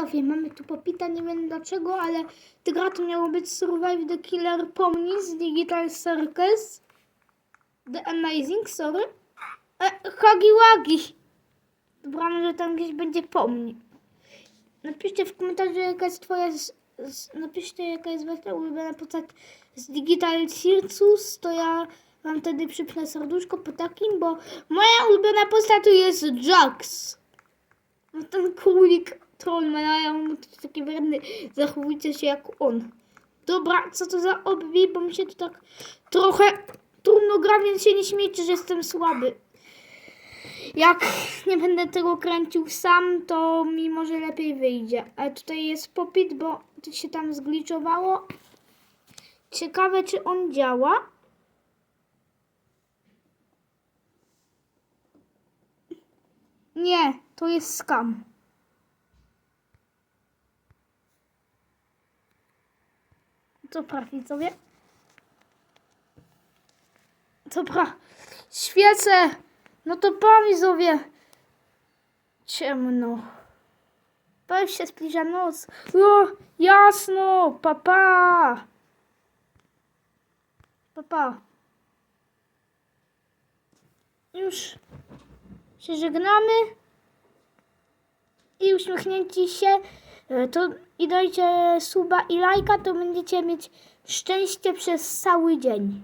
widzowie, mamy tu popita, nie wiem dlaczego, ale gra to miało być Survive the Killer Pomni z Digital Circus. The Amazing, sorry. E, Hagi Wagi. Dobra, może tam gdzieś będzie pomni. Napiszcie w komentarzu, jaka jest twoja... Z, z, napiszcie, jaka jest wasza ulubiona postać z Digital Circus, to ja wam wtedy przypnę serduszko po takim, bo moja ulubiona postać to jest Jax. No ten królik trollman, a ja mam taki wredny, zachowujcie się jak on. Dobra, co to za obwi, bo mi się to tak trochę trudno gra, więc się nie śmiejcie, że jestem słaby. Jak nie będę tego kręcił sam, to mi może lepiej wyjdzie. Ale tutaj jest popit, bo to się tam zgliczowało. Ciekawe, czy on działa. Nie, to jest skam. Dobra, widzowie. Dobra, świecę. No to pa, widzowie. Ciemno. Bo już się zbliża noc. O, jasno, papa. Papa. Już się żegnamy. I uśmiechnięci się. E, To i dajcie suba i lajka, to będziecie mieć szczęście przez cały dzień.